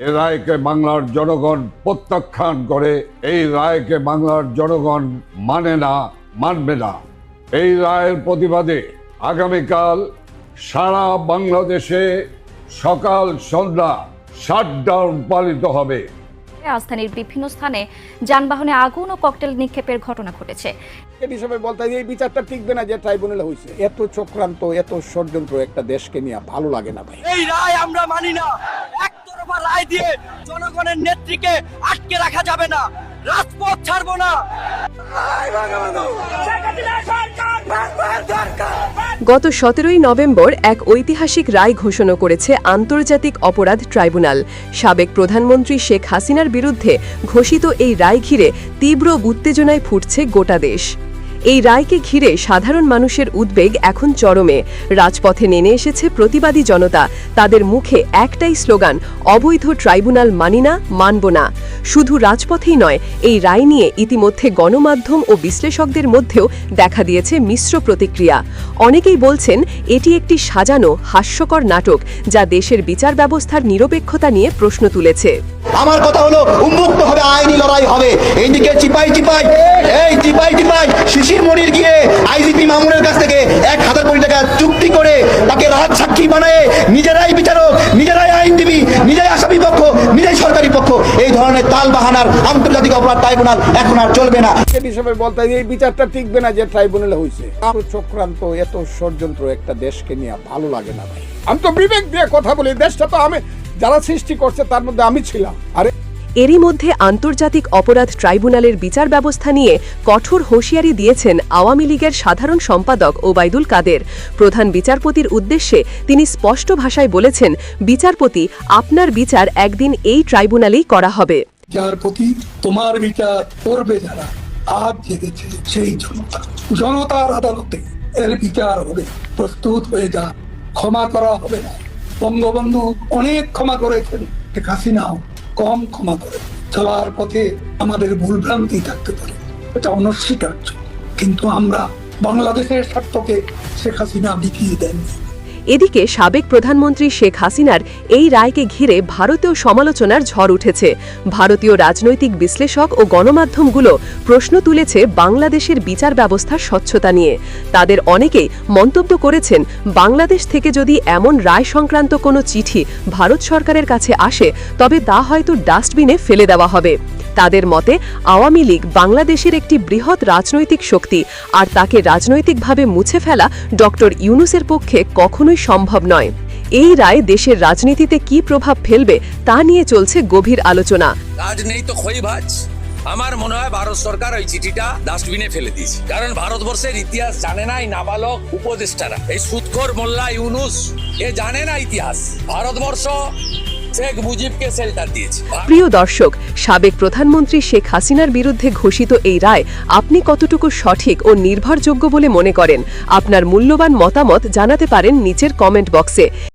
এ রায়কে বাংলার জনগণ প্রত্যাখ্যান করে এই রায়কে বাংলার জনগণ মানে না মানবে না। এই রায়ের প্রতিবাদে আগামীকাল সারা বাংলাদেশে সকাল সন্ধ্যা শাটডাউন পালিত হবে। রাজধানীর বিভিন্ন স্থানে যানবাহনে আগুন ও ককটেল নিক্ষেপের ঘটনা ঘটেছে। হিসাবে বলতে হয় যে এই বিচারটা টিকবে না যে ট্রাইব্যুনালে হয়েছে। এত চক্রান্ত এত ষড়যন্ত্র একটা দেশকে নিয়ে ভালো লাগে না ভাই। এই রায় আমরা মানি না। রায় দিয়ে জনগণের নেত্রীকে আটকে রাখা যাবে না। রাজপথ ছাড়বো না। গত সতেরোই নভেম্বর এক ঐতিহাসিক রায় ঘোষণা করেছে আন্তর্জাতিক অপরাধ ট্রাইব্যুনাল। সাবেক প্রধানমন্ত্রী শেখ হাসিনার বিরুদ্ধে ঘোষিত এই রায় ঘিরে তীব্র উত্তেজনায় ফুটছে গোটা দেশ। এই রায়কে ঘিরে সাধারণ মানুষের উদ্বেগ এখন চরমে। রাজপথে নেমে এসেছে প্রতিবাদী জনতা। তাদের মুখে একটাই স্লোগান, অবৈধ ট্রাইব্যুনাল মানি না, মানব না। শুধু রাজপথেই নয়, এই রায় নিয়ে ইতিমধ্যে গণমাধ্যম ও বিশ্লেষকদের মধ্যেও দেখা দিয়েছে মিশ্র প্রতিক্রিয়া। অনেকেই বলছেন, এটি একটি সাজানো, হাস্যকর নাটক, যা দেশের বিচার ব্যবস্থার নিরপেক্ষতা নিয়ে প্রশ্ন তুলেছে। আমার কথা হলো, উন্মুক্ত হবে, আইনি লড়াই হবে। এইদিকে চিপাই চিপাই চিপাই চিপাই শিশির মনির গিয়ে আইজিপি মামুনের কাছ থেকে এক হাজার কোটি টাকা চুক্তি করে তাকে রাজ সাক্ষী বানায় নিজেরাই বিচারক, নিজেরাই আইনজীবী, নিজেরাই আসামি পক্ষ নিজেই সরকারি পক্ষ, এই ধরনের তাল বাহানার আন্তর্জাতিক অপরাধ ট্রাইব্যুনাল এখন আর চলবে না। এর হিসাবে বলতে এই বিচারটা টিকবে না যে ট্রাইব্যুনালে হয়েছে এত চক্রান্ত, এত ষড়যন্ত্র একটা দেশকে নিয়ে ভালো লাগে না ভাই। আমি তো বিবেক দিয়ে কথা বলি দেশটা তো আমি, যারা সৃষ্টি করছে তার মধ্যে আমি ছিলাম। আরে এরই মধ্যে আন্তর্জাতিক অপরাধ ট্রাইব্যুনালের বিচার ব্যবস্থা নিয়ে কঠোর হুঁশিয়ারি দিয়েছেন আওয়ামী লীগের সাধারণ সম্পাদক ওবায়দুল কাদের। প্রধান বিচারপতির উদ্দেশ্যে তিনি স্পষ্ট ভাষায় বলেছেন, বিচারপতি, আপনার বিচার একদিন এই ট্রাইব্যুনালেই করা হবে। বিচারপতি, তোমার বিচার করবে যারা। আজ জেগেছে সেই জনতা। জনতার আদালতে এর বিচার হবে। প্রস্তুত হয়ে যা। ক্ষমা করা হবে না। বঙ্গবন্ধু অনেক ক্ষমা করেছেন শেখ হাসিনাও। কম ক্ষমা করে। চলার পথে আমাদের ভুলভ্রান্তি থাকতে পারে। এটা অনস্বীকার্য। কিন্তু আমরা বাংলাদেশের স্বার্থকে শেখ হাসিনা বিকিয়ে দেননি। এদিকে সাবেক প্রধানমন্ত্রী শেখ হাসিনার এই রায়কে ঘিরে ভারতীয় সমালোচনার ঝড় উঠেছে। ভারতীয় রাজনৈতিক বিশ্লেষক ও গণমাধ্যমগুলো প্রশ্ন তুলেছে বাংলাদেশের বিচার ব্যবস্থার স্বচ্ছতা নিয়ে। তাদের অনেকেই মন্তব্য করেছেন, বাংলাদেশ থেকে যদি এমন রায় সংক্রান্ত কোনো চিঠি ভারত সরকারের কাছে আসে, তবে তা হয়তো ডাস্টবিনে ফেলে দেওয়া হবে। তাদের মতে, আওয়ামী লীগ বাংলাদেশের একটি বৃহৎ রাজনৈতিক শক্তি আর তাকে রাজনৈতিকভাবে মুছে ফেলা ডক্টর ইউনুসের পক্ষে কখনোই সম্ভব নয়। এই রায় দেশের রাজনীতিতে কি প্রভাব ফেলবে তা নিয়ে চলছে গভীর আলোচনা। আমার মনে হয় ভারত সরকার ওই চিঠিটা ডাস্টবিনে ফেলে দিয়েছে। কারণ ভারতবর্ষের ইতিহাস জানে না এই নাবালক উপদেষ্টারা। এই সুৎখোর মোল্লা ইউনুস, এ জানে না ইতিহাস। ভারতবর্ষ শেখ মুজিবকে শেল্টার দিয়েছে। প্রিয় দর্শক, সাবেক প্রধানমন্ত্রী শেখ হাসিনার বিরুদ্ধে ঘোষিত এই রায় আপনি কতটুকু সঠিক ও নির্ভরযোগ্য বলে মনে করেন? আপনার মূল্যবান মতামত জানাতে পারেন নিচের কমেন্ট বক্সে